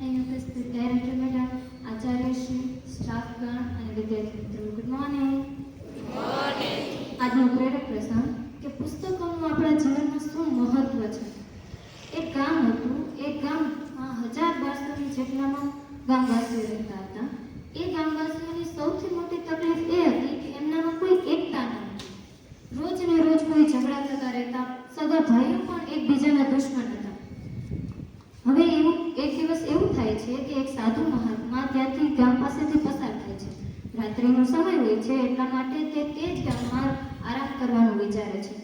અહીં ઉપસ્થિત director madam અને વિદ્યાર્થી આજનો પ્રેરક પ્રસંગ કે પુસ્તકોનું આપણા જીવનમાં શું મહત્વ છે? એક ગામ હતું એ ગામમાં હજાર બારસોની જેટલામાં ગામવાસીઓ રહેતા હતા. એ ગામવાસીઓની સૌથી મોટી તકલીફ એ હતી કે એમનામાં કોઈ એકતા ન રોજ ને રોજ કોઈ ઝઘડા રહેતા, સગા ભાઈઓ પણ એકબીજાના દુશ્મન હતા હવે એવું એક દિવસ એવું થાય છે કે એક સાધુ મહાત્મા ત્યાંથી ગામ પાસેથી પસાર થાય છે. રાત્રિનો સમય હોય છે એટલા માટે તે તે જ ગામમાં આરામ કરવાનું વિચારે છે.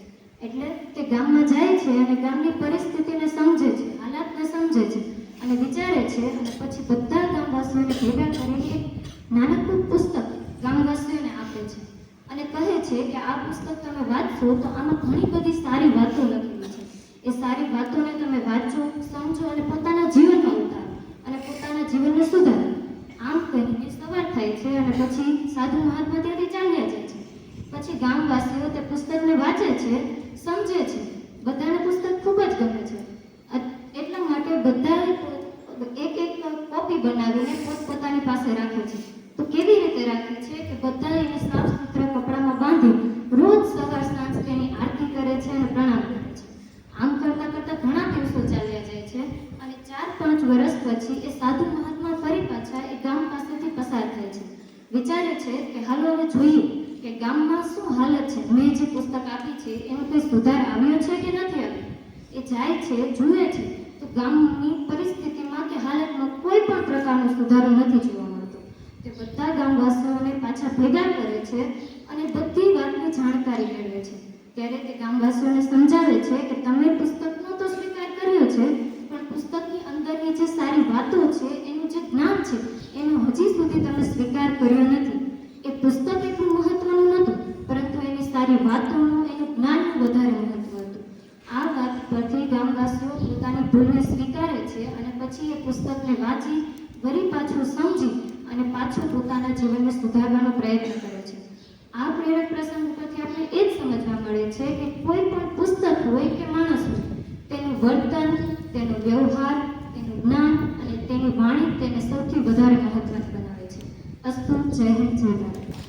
એટલે તે ગામમાં જાય છે અને ગામની પરિસ્થિતિને સમજે છે, હાલાતને સમજે છે અને વિચારે છે અને પછી બધા ગામવાસીઓને ભેગા કરીને એક નાનકડું પુસ્તક ગામવાસીઓને આપે છે. અને કહે છે કે આ પુસ્તક તમે વાંચશો તો આમાં ઘણી બધી સારી વાતો લખેલી છે. એ સારી વાતોને તમે વાંચો, સમજો અને પોતાના જીવનમાં ઉતારો અને પોતાના જીવનને સુધારો આમ કહીને સવાર થાય છે અને પછી સાધુ મહાત્મા ત્યાંથી ચાલ્યા જાય છે. પછી ગામવાસીઓ તે પુસ્તકને વાંચે છે, સમજે છે. બધાને પુસ્તક ખૂબ જ ગમે છે. એટલા માટે બધાએ એક એક કોપી બનાવીને પોતપોતાની પાસે રાખે છે. તો કેવી રીતે રાખે છે કે બધા એને સાફ સુથરા કપડામાં બાંધી રોજ સવાર સાંજ તેની આરતી કરે છે અને પ્રણામ કરે છે. આમ કરતાં કરતાં ઘણા દિવસો ચાલ્યા જાય છે અને ચાર પાંચ વર્ષ પછી એ સાધુ મહાત્મા ફરી પાછા એ ગામ છે વિચારે છે કે હાલો હવે જોઈએ કે ગામમાં શું હાલત છે. મેં જે પુસ્તક આપી છે એમાં કોઈ સુધાર આવ્યો છે કે નથી આવ્યો? એ જાય છે, જુએ છે. તો ગામની પરિસ્થિતિમાં કે હાલતમાં કોઈ પણ પ્રકારનો સુધારો નથી જોવા મળતો. તે બધા ગામવાસીઓને પાછા ભેગા કરે છે અને બધી વાતની જાણકારી મેળવે છે. ત્યારે તે ગામવાસીઓને સમજાવે છે કે તમે પુસ્તકનો તો સ્વીકાર કર્યો છે પણ પુસ્તકની અંદરની જે સારી વાતો છે એનું જે જ્ઞાન છે. એનો હજી સુધી તમે સ્વીકાર કર્યો નથી. એ પુસ્તક એટલું મહત્વનું નહોતું, પરંતુ એની સારી વાતોનું એનું જ્ઞાનનું વધારે મહત્વ હતું. આ વાત પરથી ગામવાસીઓ પોતાની ભૂલને સ્વીકારે છે અને પછી એ પુસ્તકને વાંચી, વળી પાછું સમજી અને પાછું પોતાના જીવનને સુધારવાનો પ્રયત્ન કરે છે. આ પ્રેરક પ્રસંગ ઉપરથી આપણે એ જ સમજવા મળે છે કે કોઈ પણ પુસ્તક હોય કે માણસ હોય, તેનું વર્તન, તેનો વ્યવહાર, તેનું જ્ઞાન અને તેની વાણી તેને સૌથી વધારે મહત્વની બનાવે છે. અસ્તુ જય હિન્દ જય ભારત.